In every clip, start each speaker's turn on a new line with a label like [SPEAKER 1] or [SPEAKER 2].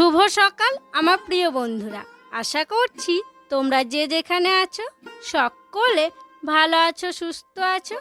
[SPEAKER 1] শুভ সকাল, আমার প্রিয় বন্ধুরা। আশা করছি তোমরা যে যেখানে আছো, সকলে ভালো আছো, সুস্থ আছো।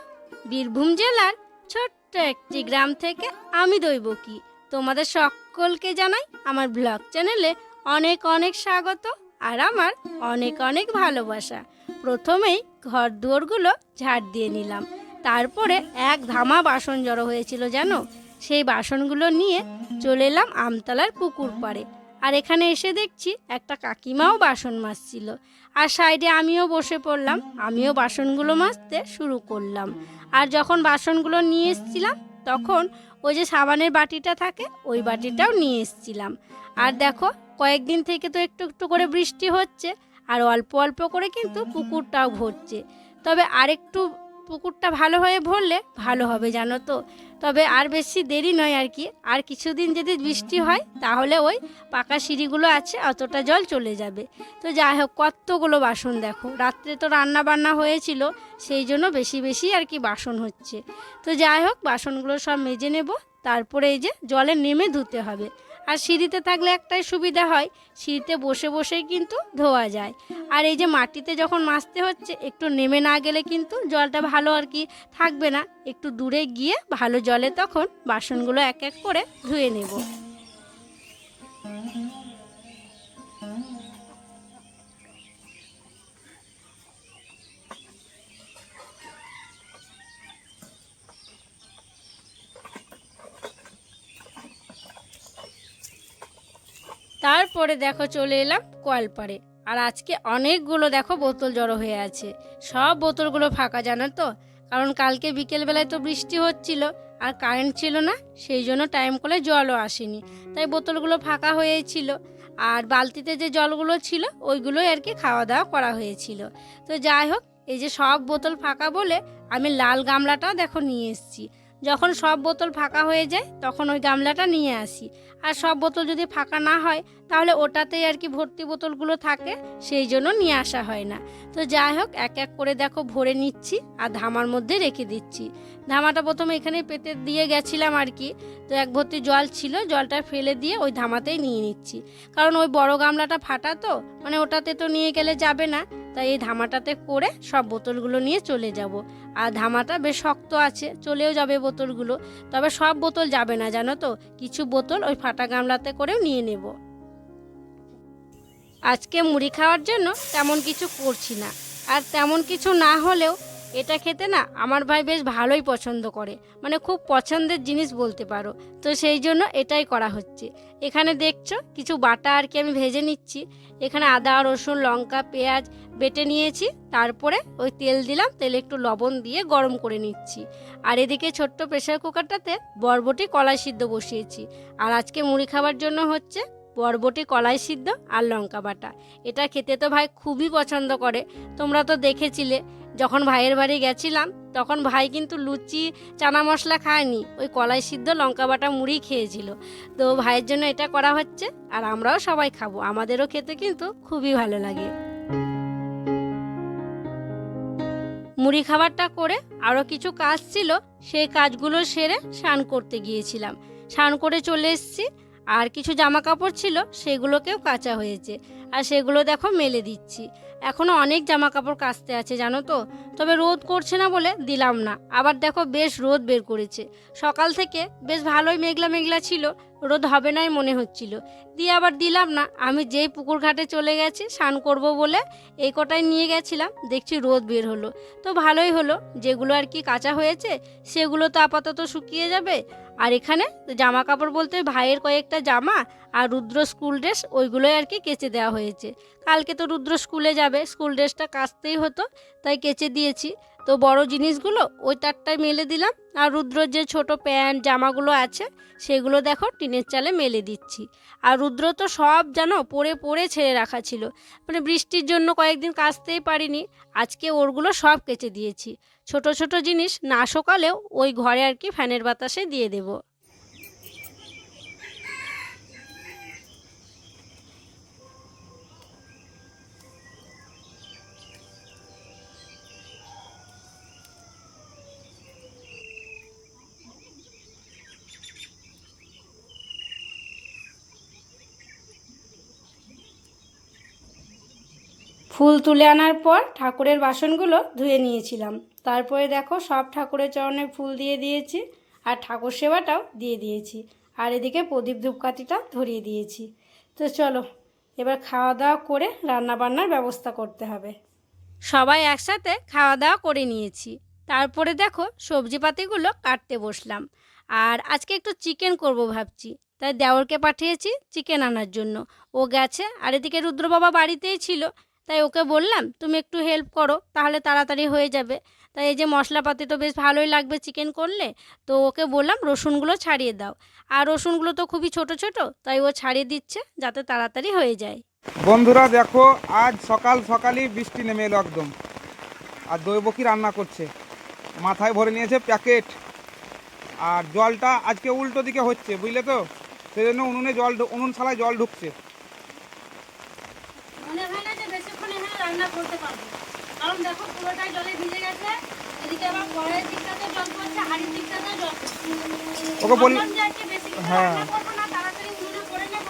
[SPEAKER 1] বীরভূম জেলার ছোট্ট একটি গ্রাম থেকে আমি দৈবকী। তোমাদের সকলকে জানাই আমার ব্লগ চ্যানেলে অনেক অনেক স্বাগত আর আমার অনেক অনেক ভালোবাসা। প্রথমেই ঘর দুয়ারগুলো ঝাড় দিয়ে নিলাম। তারপরে এক ধামা বাসন জড়ো হয়েছিল, জানো? সেই বাসনগুলো নিয়ে চলে এলাম আমতলার পুকুর পাড়ে। আর এখানে এসে দেখছি একটা কাকিমাও বাসন মাজছিল। আর সাইডে আমিও বসে পড়লাম, আমিও বাসনগুলো মাজতে শুরু করলাম। আর যখন বাসনগুলো নিয়ে এসছিলাম, তখন ওই যে সাবানের বাটিটা থাকে, ওই বাটিটাও নিয়ে এসছিলাম। আর দেখো, কয়েকদিন থেকে তো একটু একটু করে বৃষ্টি হচ্ছে, আর অল্প অল্প করে কিন্তু পুকুরটাও ভরছে। তবে আরেকটু পুকুরটা ভালো হয়ে ভরলে ভালো হবে, জানো তো। তবে আর বেশি দেরি নয় আর কি। আর কিছুদিন যদি বৃষ্টি হয়, তাহলে ওই পাকা সিঁড়িগুলো আছে, অতটা জল চলে যাবে। তো যাই হোক, কতগুলো বাসন দেখো। রাত্রে তো রান্না বান্না হয়েছিল, সেই জন্য বেশি বেশি আর কি বাসন হচ্ছে। তো যাই হোক, বাসনগুলো সব মেজে নেব। তারপরে এই যে জলে নেমে ধুতে হবে। আর সিঁড়িতে থাকলে একটাই সুবিধা হয়, সিঁড়িতে বসে বসেই কিন্তু ধোয়া যায়। আর এই যে মাটিতে যখন মাছতে হচ্ছে, একটু নেমে না গেলে কিন্তু জলটা ভালো আর কি থাকবে না। একটু দূরে গিয়ে ভালো জলে তখন বাসনগুলো এক এক করে ধুয়ে নেব। তারপরে দেখো চলে এলাম কলপাড়ে আর আজকে অনেকগুলো দেখো বোতল জড়ো হয়ে আছে। সব বোতলগুলো ফাঁকা, জানো তো? কারণ কালকে বিকেলবেলায় তো বৃষ্টি হচ্ছিল, আর কারেন্ট ছিল না, সেই জন্য টাইম করে জলও আসেনি। তাই বোতলগুলো ফাঁকা হয়েছিল। আর বালতিতে যে জলগুলো ছিল, ওইগুলোই আর কি খাওয়া দাওয়া করা হয়েছিল। তো যাই হোক, এই যে সব বোতল ফাঁকা বলে আমি লাল গামলাটাও দেখো নিয়ে এসেছি। যখন সব বোতল ফাঁকা হয়ে যায়, তখন ওই গামলাটা নিয়ে আসি। আর সব বোতল যদি ফাঁকা না হয়, তাহলে ওটাতেই আর কি ভর্তি বোতলগুলো থাকে, সেই জন্য নিয়ে আসা হয় না। তো যাই হোক, এক এক করে দেখো ভরে নিচ্ছি আর ধামার মধ্যে রেখে দিচ্ছি। ধামাটা প্রথমে এখানে পেতে দিয়ে গেছিলাম আর কি। তো এক ভর্তি জল ছিল, জলটা ফেলে দিয়ে ওই ধামাতেই নিয়ে নিচ্ছি। কারণ ওই বড় গামলাটা ফাটা তো মানে ওটাতে তো নিয়ে গেলে যাবে না। তাই এই ধামাটাতে করে সব বোতলগুলো নিয়ে চলে যাব। আর ধামাটা বেশ শক্ত আছে, চলেও যাবে বোতলগুলো। তবে সব বোতল যাবে না, জানো তো? কিছু বোতল ওই ফাটা গামলাতে করেও নিয়ে নেব। আজকে মুড়ি খাওয়ার জন্য তেমন কিছু করছি না। আর তেমন কিছু না হলেও এটা খেতে না আমার ভাই বেশ ভালোই পছন্দ করে। মানে খুব পছন্দের জিনিস বলতে পারো। তো সেই জন্য এটাই করা হচ্ছে। এখানে দেখছ, কিছু বাটা আর কি আমি ভেজে নিচ্ছি। এখানে আদা, রসুন, লঙ্কা, পেঁয়াজ বেটে নিয়েছি। তারপরে ওই তেল দিলাম, তেলে একটু লবণ দিয়ে গরম করে নিচ্ছি। আর এদিকে ছোট্ট প্রেশার কুকারটাতে বরবটি কলাই সিদ্ধ বসিয়েছি। আর আজকে মুড়ি খাবার জন্য হচ্ছে বরবটি, কলাই সিদ্ধ আর লঙ্কা বাটা। এটা খেতে তো ভাই খুবই পছন্দ করে। তোমরা তো দেখেছিলে যখন ভাইয়ের বাড়ি গেছিলাম, তখন ভাই কিন্তু লুচি, চানা মশলা খায়নি। ওই কলাই সিদ্ধ লঙ্কা বাটা মুড়ি খেয়েছিল। তো ভাইয়ের জন্য এটা করা হচ্ছে আর আমরাও সবাই খাব। আমাদেরও খেতে কিন্তু খুবই ভালো লাগে। মুড়ি খাবারটা করে আরও কিছু কাজ ছিল, সেই কাজগুলো সেরে স্নান করতে গিয়েছিলাম। স্নান করে চলে এসেছি। আর কিছু জামা কাপড় ছিল, সেগুলোকেও কাচা হয়েছে। আর সেগুলো দেখো মেলে দিচ্ছি। এখনও অনেক জামা কাপড় কাচতে আছে, জানো তো? তবে রোদ করছে না বলে দিলাম না। আবার দেখো বেশ রোদ বের করেছে। সকাল থেকে বেশ ভালোই মেঘলা মেঘলা ছিল, রোদ হবে নাই মনে হচ্ছিল। দিয়ে আবার দিলাম না, আমি যেই পুকুর ঘাটে চলে গেছি, স্নান করব বলে এই কটাই নিয়ে গেছিলাম, দেখছি রোদ বের হলো। তো ভালোই হলো, যেগুলো আর কি কাঁচা হয়েছে, সেগুলো তো আপাতত শুকিয়ে যাবে আর এখানে জামা কাপড় বলতে ভাইয়ের কয়েকটা জামা আর রুদ্র স্কুল ড্রেস, ওইগুলোই আর কি কেচে দেওয়া হয়েছে। কালকে তো রুদ্র স্কুলে যাবে, স্কুল ড্রেসটা কাচতেই হতো, তাই কেচে দিয়েছি। তো বড় জিনিসগুলো ওই তারটায় মেলে দিলাম। আর রুদ্রর যে ছোট প্যান্ট, জামাগুলো আছে, সেগুলো দেখো টিনের চালে মেলে দিচ্ছি। আর রুদ্র তো সব জানো পরে পরে ছেড়ে রাখা ছিল। মানে বৃষ্টির জন্য কয়েকদিন কাচতেই পারিনি। আজকে ওরগুলো সব কেচে দিয়েছি। ছোট ছোট জিনিস না শোকালেও ওই ঘরে আর কি ফ্যানের বাতাসে দিয়ে দেবো। ফুল তুলে আনার পর ঠাকুরের বাসনগুলো ধুয়ে নিয়েছিলাম। তারপরে দেখো সব ঠাকুরের চরণে ফুল দিয়ে দিয়েছি আর ঠাকুর সেবাটাও দিয়ে দিয়েছি। আর এদিকে প্রদীপ ধূপকাঠিটা ধরিয়ে দিয়েছি। তো চলো, এবার খাওয়া দাওয়া করে রান্না বান্নার ব্যবস্থা করতে হবে। সবাই একসাথে খাওয়া দাওয়া করে নিয়েছি। তারপরে দেখো সবজিপাতিগুলো কাটতে বসলাম। আর আজকে একটু চিকেন করব ভাবছি। তাই দেওরকে পাঠিয়েছি চিকেন আনার জন্য। ও গেছে আর এদিকে রুদ্র বাবা বাড়িতেই ছিল। তাই ওকে বললাম, তুমি একটু হেল্প করো, তাহলে তাড়াতাড়ি হয়ে যাবে। তাই এই যে মশলাপাতি তো বেশ ভালোই লাগবে চিকেন করলে, তো ওকে বললাম, রসুনগুলো ছাড়িয়ে দাও। আর রসুনগুলো তো খুবই ছোট ছোট, তাই ও ছাড়িয়ে দিচ্ছে, যাতে তাড়াতাড়ি হয়ে যায়।
[SPEAKER 2] বন্ধুরা দেখো, আজ সকাল সকালই বৃষ্টি নেমে এলো একদম। আর দৈবকী রান্না করছে। মাথায় ভরে নিয়েছে প্যাকেট। আর জলটা আজকে উল্টো দিকে হচ্ছে, বুঝলে তো? সেই জন্য উনুনে জল উনুন ছালায় জল ঢুকছে
[SPEAKER 1] মনে হয় না যে বেশিক্ষণ এখানে রান্না করতে পারব। কারণ দেখো পুরোটাই জলে ভিজে গেছে। এদিকে আবার পরের দিকটাতে জল পড়ছে হাড়ির দিকটাতে জল পড়ছে।
[SPEAKER 2] ওকে বল হ্যাঁ।
[SPEAKER 1] করব না তাড়াতাড়ি উনুনে করে নেব।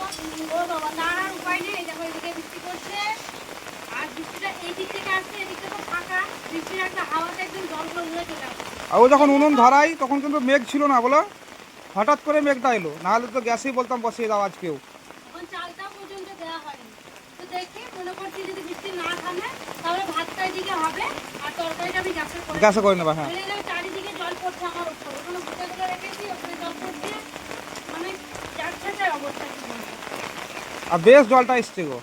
[SPEAKER 1] ও বাবা তার আর উপায় নেই। দেখো এদিকে বৃষ্টি পড়ছে। আর বৃষ্টিটা এই দিক থেকে আসছে এদিকে তো ফাঁকা। বৃষ্টির একটা হাওয়াতে একদম জলগুলো উড়ে চলে
[SPEAKER 2] আর ও যখন উনুন ধরাই তখন কিন্তু মেঘ ছিল না বলো। হঠাৎ করে মেঘটা এলো। নাহলে তো গ্যাসেই বলতাম বসিয়ে দাও আজকেও
[SPEAKER 1] এখন চালটাও পর্যন্ত দেওয়া হয়নি তো দেখি মনে করছি যদি বৃষ্টি না থামে তাহলে ভাতটা এদিকে হবে আর তরকারিটা আমি গ্যাসের করে
[SPEAKER 2] গ্যাসে করে নেবা হ্যাঁ।
[SPEAKER 1] চারিদিকে জল পড়ছে আমার উপর। ওখানে রেখেছি ওখানে জল পড়ছে। মানে যাচ্ছে অবস্থা কি বলব?
[SPEAKER 2] আর বেশ জলটা এসছে গো।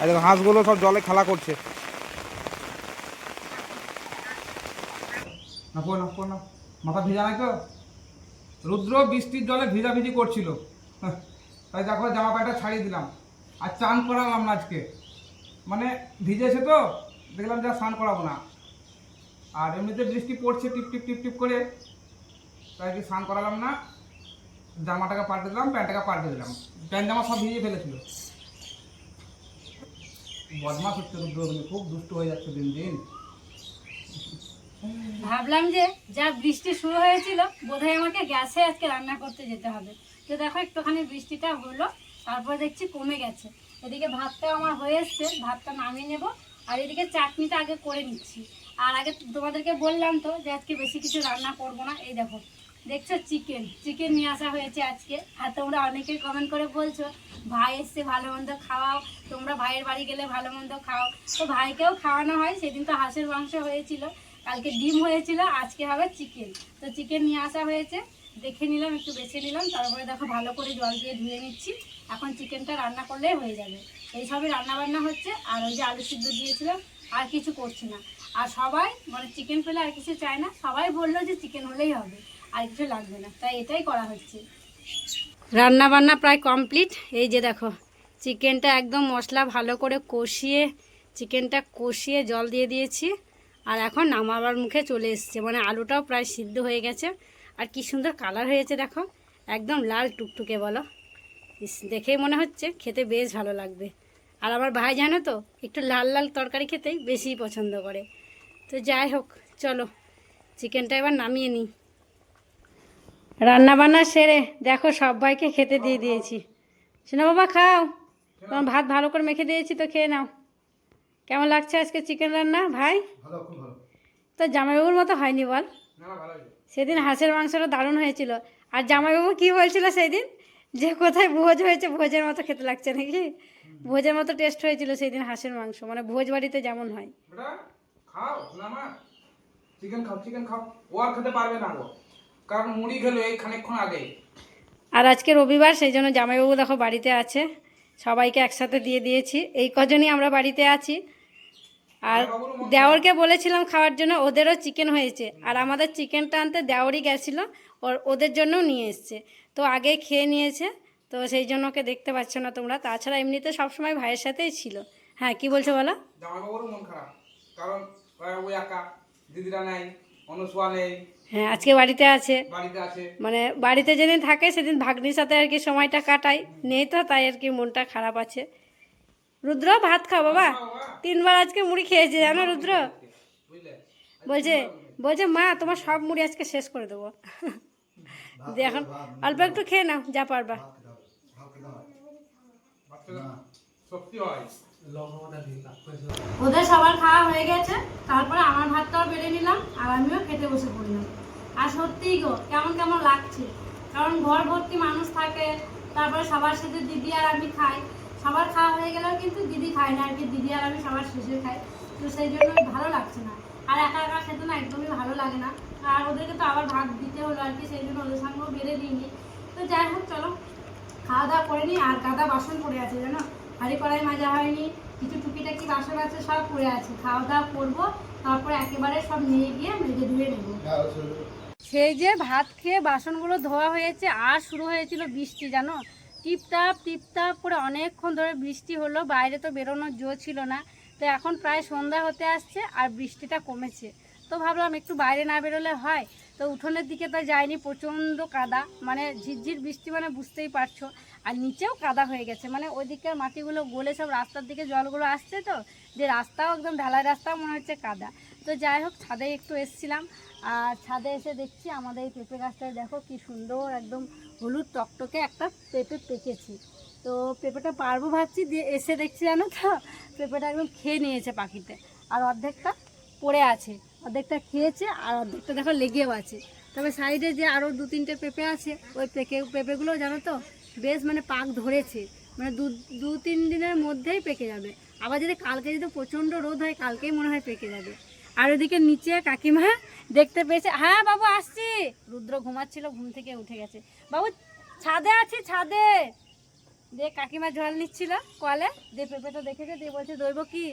[SPEAKER 2] আর দেখো হাঁসগুলো সব জলে খেলা করছে। না পড় না পড় না। মাথা ভিজা নাই তো রুদ্র বৃষ্টির জলে ভিজাভিজি করছিল। হ্যাঁ, তাই দেখো জামা প্যান্টটা ছাড়িয়ে দিলাম। আর চান করালাম না আজকে। মানে ভিজেছে তো দেখলাম যা স্নান করাবো না। আর এমনিতে বৃষ্টি পড়ছে, টিপ টিপ টিপ টিপ করে। তাই কি স্নান করালাম না। জামাটাকে পাল্টে দিলাম, প্যান্টটাকে পাল্টে দিলাম। প্যান্ট, জামা সব ভিজিয়ে ফেলেছিল। বদমাস হচ্ছে রুদ্র তুমি, খুব দুষ্ট হয়ে যাচ্ছে দিন দিন।
[SPEAKER 1] ভাবলাম যে যা বৃষ্টি শুরু হয়েছিল, বোধহয় আমাকে গ্যাসে আজকে রান্না করতে যেতে হবে। তো দেখো, একটুখানি বৃষ্টিটা হলো। তারপর দেখছি কমে গেছে। এদিকে ভাতটাও আমার হয়ে এসছে, ভাতটা নামিয়ে নেব। আর এদিকে চাটনিটা আগে করে নিচ্ছি। আর আগে তোমাদেরকে বললাম তো যে আজকে বেশি কিছু রান্না করব না। এই দেখো, দেখছ চিকেন চিকেন নিয়ে আসা হয়েছে আজকে। আর তোমরা অনেকেই কমেন্ট করে বলছো, ভাই এসছে, ভালো মন্দ খাওয়াও। তোমরা ভাইয়ের বাড়ি গেলে ভালো মন্দ খাও তো ভাইকেও খাওয়ানো হয়, সেদিন তো হাঁসের মাংস হয়েছিল। কালকে ডিম হয়েছিল, আজকে হবে চিকেন তো চিকেন নিয়ে আসা হয়েছে। দেখে নিলাম, একটু বেছে নিলাম, তারপরে দেখো ভালো করে জল দিয়ে ধুয়ে নিচ্ছি। এখন চিকেনটা রান্না করলেই হয়ে যাবে। এইসবই রান্না বান্না হচ্ছে, আর ওই যে আলু সিদ্ধ দিয়েছিলাম, আর কিছু করছি না। আর সবাই মানে চিকেন পেলে আর কিছু চায় না, সবাই বলল যে চিকেন হলেই হবে, আর কিছু লাগবে না। তাই এটাই করা হচ্ছে। রান্না বান্না প্রায় কমপ্লিট। এই যে দেখো, চিকেনটা একদম মশলা ভালো করে কষিয়ে, চিকেনটা কষিয়ে জল দিয়ে দিয়েছি, আর এখন নামাবার মুখে চলে এসছে। মানে আলুটাও প্রায় সিদ্ধ হয়ে গেছে। আর কি সুন্দর কালার হয়েছে দেখো। একদম লাল টুকটুকে বলো। ইস, দেখেই মনে হচ্ছে খেতে বেশ ভালো লাগবে। আর আমার ভাই জানো তো একটু লাল লাল তরকারি খেতেই বেশি পছন্দ করে। তো যাই হোক চলো চিকেনটা এবার নামিয়ে নিই। রান্না বান্না সেরে দেখো সবাইকে খেতে দিয়ে দিয়েছি। শোনো বাবা খাও। তোমার ভাত ভালো করে মেখে দিয়েছি তো খেয়ে নাও। কেমন লাগছে আজকে চিকেন রান্না ভাই? তো জামাইবাবুর মতো হয়নি বল? সেদিন হাঁসের মাংসটা দারুণ হয়েছিল। আর জামাইবাবু কি বলছিল সেদিন? যে কোথায় ভোজ হয়েছে ভোজের মতো খেতে লাগছে নাকি? ভোজের মতো টেস্ট হয়েছিল সেই দিন হাঁসের মাংস মানে ভোজ বাড়িতে যেমন হয়।
[SPEAKER 2] খাও চিকেন খাও চিকেন খাও। ও আর খেতে পারবে না কারণ মুড়ি খেলো এই খানিকক্ষণ আগে।
[SPEAKER 1] আর আজকে রবিবার সেই জন্য জামাইবাবু দেখো বাড়িতে আছে। সবাইকে একসাথে দিয়ে দিয়েছি। এই কজনই আমরা বাড়িতে আছি? আর দেওরকে বলেছিলাম খাওয়ার জন্য ওদেরও চিকেন হয়েছে। আর আমাদের চিকেনটা আনতে দেওরই গেছিল ওর ওদের জন্যও নিয়ে এসছে। তো আগে খেয়ে নিয়েছে তো সেই জন্য ওকে দেখতে পাচ্ছ না তোমরা। তাছাড়া এমনিতে সবসময় ভাইয়ের সাথেই ছিল। হ্যাঁ কি বলছো বলো?
[SPEAKER 2] মন খারাপ। কারণ ওই একা দিদিরা নেই অনুসোয়া নেই।
[SPEAKER 1] হ্যাঁ আজকে বাড়িতে আছে। মানে বাড়িতে যেদিন থাকে সেদিন ভাগ্নির সাথে আর কি সময়টা কাটাই। নেই তো তাই আর কি মনটা খারাপ আছে। রুদ্র, ভাত খাও বাবা। তিনবার আজকে মুড়ি খেয়েছে, জানো রুদ্র? বলছে বলছে, মা, তোমার সব মুড়ি আজকে শেষ করে দেবো। এখন অল্প একটু খেয়ে নাও, যা পারবা। ওদের সবার খাওয়া হয়ে গেছে, তারপরে আমার ভাতটাও বেড়ে নিলাম, আর আমিও খেতে বসে পড়লাম। আর সত্যিই গো, কেমন কেমন লাগছে। কারণ ঘর ভর্তি মানুষ থাকে, তারপরে সবার সাথে দিদি আর আমি খাই। হয়ে গেলেও কিন্তু দিদি খায় না আর কি। দিদি আর আমি সবার শেষে খাই। তো সেই জন্য ভালো লাগছে না। আর একা একা খেতে না একদমই ভালো লাগে না। আর ওদেরকে তো আবার ভাত দিতে হলো আর কি সেই জন্য ওদের সঙ্গেও বেড়ে দিইনি। তো যাই হোক চলো। খাওয়া দাওয়া করে নিই। আর গাদা বাসন পড়ে আছে জানো? হাঁড়ি কড়াই মাজা হয়নি। কিছু টুকিটাকি বাসন আছে সব পড়ে আছে। খাওয়া দাওয়া করব। তারপরে একেবারে সব নিয়ে গিয়ে মেজে ধুয়ে নেব। সেই যে ভাত খেয়ে বাসনগুলো ধোয়া হয়েছে আর শুরু হয়েছিল বৃষ্টি জানো? টিপটাপ টিপটাপ করে অনেকক্ষণ ধরে বৃষ্টি হলো, বাইরে তো বেরোনোর জো ছিল না। তো এখন প্রায় সন্ধ্যা হতে আসছে আর বৃষ্টিটা কমেছে। তো ভাবলাম একটু বাইরে না বেরোলে হয়। তো উঠোনের দিকে তো যায়নি প্রচণ্ড কাদা। মানে ঝিরঝির বৃষ্টি মানে বুঝতেই পারছ। আর নিচেও কাদা হয়ে গেছে। মানে ওই দিকের মাটিগুলো গলে সব রাস্তার দিকে জলগুলো আসছে তো, যে রাস্তাও একদম ঢালাই রাস্তাও মনে হচ্ছে কাদা। তো যাই হোক, ছাদে একটু এসছিলাম। আর ছাদে এসে দেখছি আমাদের এই পেঁপে গাছটায় দেখো কি সুন্দর, একদম হলুদ টকটকে একটা পেঁপে পেকেছি। তো পেঁপেটা পারব ভাবছি, দিয়ে এসে দেখছি জানো তো, পেঁপেটা একদম খেয়ে নিয়েছে পাখিতে। আর অর্ধেকটা পড়ে আছে, অর্ধেকটা খেয়েছে, আর অর্ধেকটা দেখো লেগেও আছে। তবে সাইডে যে আরও দু তিনটে পেঁপে আছে, ওই পেঁপে পেঁপেগুলো জানো তো, বেশ মানে পাক ধরেছে। মানে দু দু তিন দিনের মধ্যেই পেকে যাবে। আবার যদি কালকে যদি প্রচণ্ড রোদ হয়, কালকেই মনে হয় পেকে যাবে। আর ওদিকে নিচে কাকিমা দেখতে পেয়েছে। হ্যাঁ বাবু, আসছি। রুদ্র ঘুমাচ্ছিল, ঘুম থেকে উঠে গেছে। বাবু, ছাদে আছি, ছাদে। দিয়ে কাকিমা জল নিচ্ছিল কলে। দিয়ে পেঁপেটা দেখেছে দিয়ে বলছে দইব কি?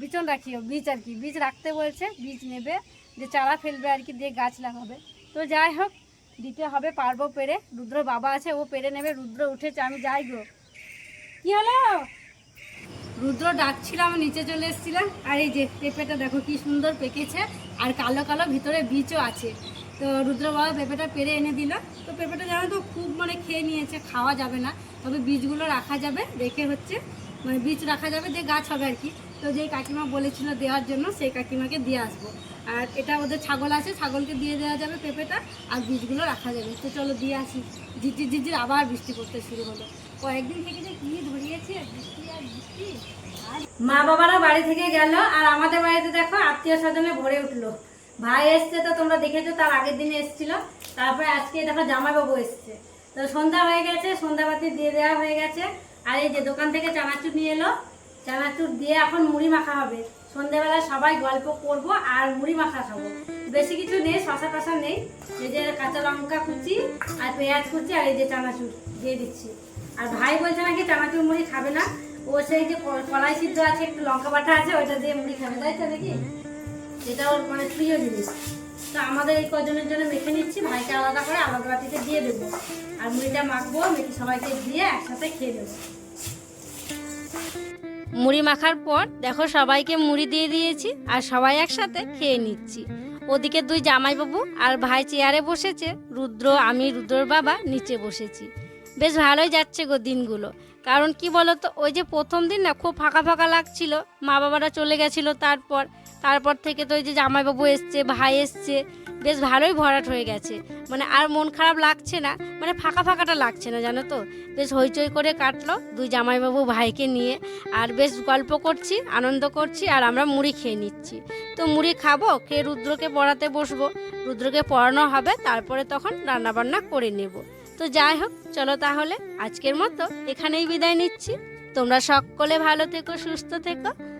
[SPEAKER 1] বিচন রাখিও বীজ আর কি। বীজ রাখতে বলছে বীজ নেবে। যে চারা ফেলবে আর কি, দিয়ে গাছ লাগাবে। তো যাই হোক, দিতে হবে পারব পেরে। রুদ্র বাবা আছে, ও পেরে নেবে। রুদ্র উঠেছে, আমি যাই গো। কি হলো? রুদ্র ডাকছিল আমি নিচে চলে এসেছিলাম আর এই যে পেঁপেটা দেখো কি সুন্দর পেকেছে, আর কালো কালো ভিতরে বীজও আছে। তো রুদ্র বাবা পেঁপেটা পেরে এনে দিল। তো পেঁপেটা জানো তো খুব মানে খেয়ে নিয়েছে, খাওয়া যাবে না। তবে বীজগুলো রাখা যাবে, রেখে হচ্ছে মানে বীজ রাখা যাবে যে গাছ হবে আর কি। তো যেই কাকিমা বলেছিল দেওয়ার জন্য, সেই কাকিমাকে দিয়ে আসব। আর এটা ওদের ছাগল আছে, ছাগলকে দিয়ে দেওয়া যাবে পেঁপেটা, আর বীজগুলো রাখা যাবে। তো চলো দিয়ে আসি। ঝিঝির ঝিঝির আবার বৃষ্টি পড়তে শুরু হলো। মা বাবারা বাড়ি থেকে গেল আর আমাদের বাড়িতে দেখো আত্মীয় স্বজনে ভরে উঠল। ভাই এসছে তো তোমরা দেখেছ, তার আগের দিনে এসেছিল। তারপরে আজকে দেখো জামাইবাবু এসছে। তো সন্ধ্যা হয়ে গেছে, সন্ধ্যাবাতি দিয়ে দেওয়া হয়ে গেছে। আর এই যে দোকান থেকে চানাচুর নিয়ে এলো। চানাচুর দিয়ে এখন মুড়ি মাখা হবে। সন্ধ্যাবেলা সবাই গল্প করব আর মুড়ি মাখা খাব। বেশি কিছু নেই শশা টশা নেই। এই যে কাঁচা লঙ্কা কুচি আর পেঁয়াজ কুচি আর এই যে চানাচুর দিয়ে দিচ্ছি। আর ভাই বলছে নাকি চানাচুর মুড়ি খাবে না। ও সেই যে কলাই সিদ্ধ আছে, একটু লঙ্কা বাটা আছে, ওইটা দিয়ে মুড়ি খাবে, তাই তো নাকি? এটা ওর মানে প্রিয় জিনিস। তো আমাদের এই কজনের জন্য মেখে নিচ্ছি, ভাইকে আলাদা করে আলাদা বাটিতে দিয়ে দেবো। আর মুড়িটা মাখবো, মেখে সবাইকে দিয়ে একসাথে খেয়ে দেবো মুড়ি মাখার পর দেখো সবাইকে মুড়ি দিয়ে দিয়েছি আর সবাই একসাথে খেয়ে নিচ্ছি। ওদিকে দুই জামাইবাবু আর ভাই চেয়ারে বসেছে, রুদ্র, আমি, রুদ্রর বাবা নিচে বসেছি। বেশ ভালোই যাচ্ছে গো দিনগুলো। কারণ কি বলতো, ওই যে প্রথম দিন না খুব ফাঁকা ফাঁকা লাগছিল, মা বাবারা চলে গেছিল তারপর। তারপর থেকে তো ওই যে জামাইবাবু এসছে, ভাই এসছে বেশ ভালোই ভরাট হয়ে গেছে। মানে আর মন খারাপ লাগছে না মানে ফাঁকা ফাঁকাটা লাগছে না, জানো তো? বেশ হইচই করে কাটলো দুই জামাইবাবু ভাইকে নিয়ে। আর বেশ গল্প করছি, আনন্দ করছি, আর আমরা মুড়ি খেয়ে নিচ্ছি। তো মুড়ি খাব, খেয়ে রুদ্রকে পড়াতে বসবো। রুদ্রকে পড়ানো হবে, তারপরে তখন রান্নাবান্না করে নেব। তো যাই হোক, চলো তাহলে আজকের মতো এখানেই বিদায় নিচ্ছি। তোমরা সকলে ভালো থেকো, সুস্থ থেকো।